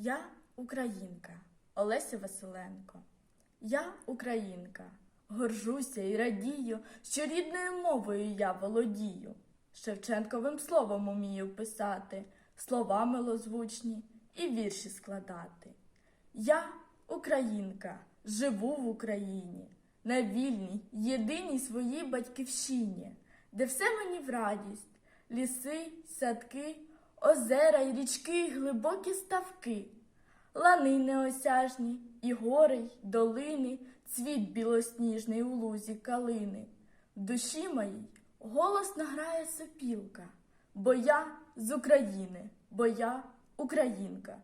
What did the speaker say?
Я українка Олеся Василенко. Я українка, горжуся і радію, що рідною мовою я володію. Шевченковим словом умію писати, слова милозвучні і вірші складати. Я українка, живу в Україні, на вільній, єдиній своїй батьківщині, де все мені в радість, ліси, садки, озера й річки, й глибокі ставки, лани неосяжні, і гори, й долини, цвіт білосніжний у лузі калини. В душі моїй голосно грає сопілка, бо я з України, бо я українка.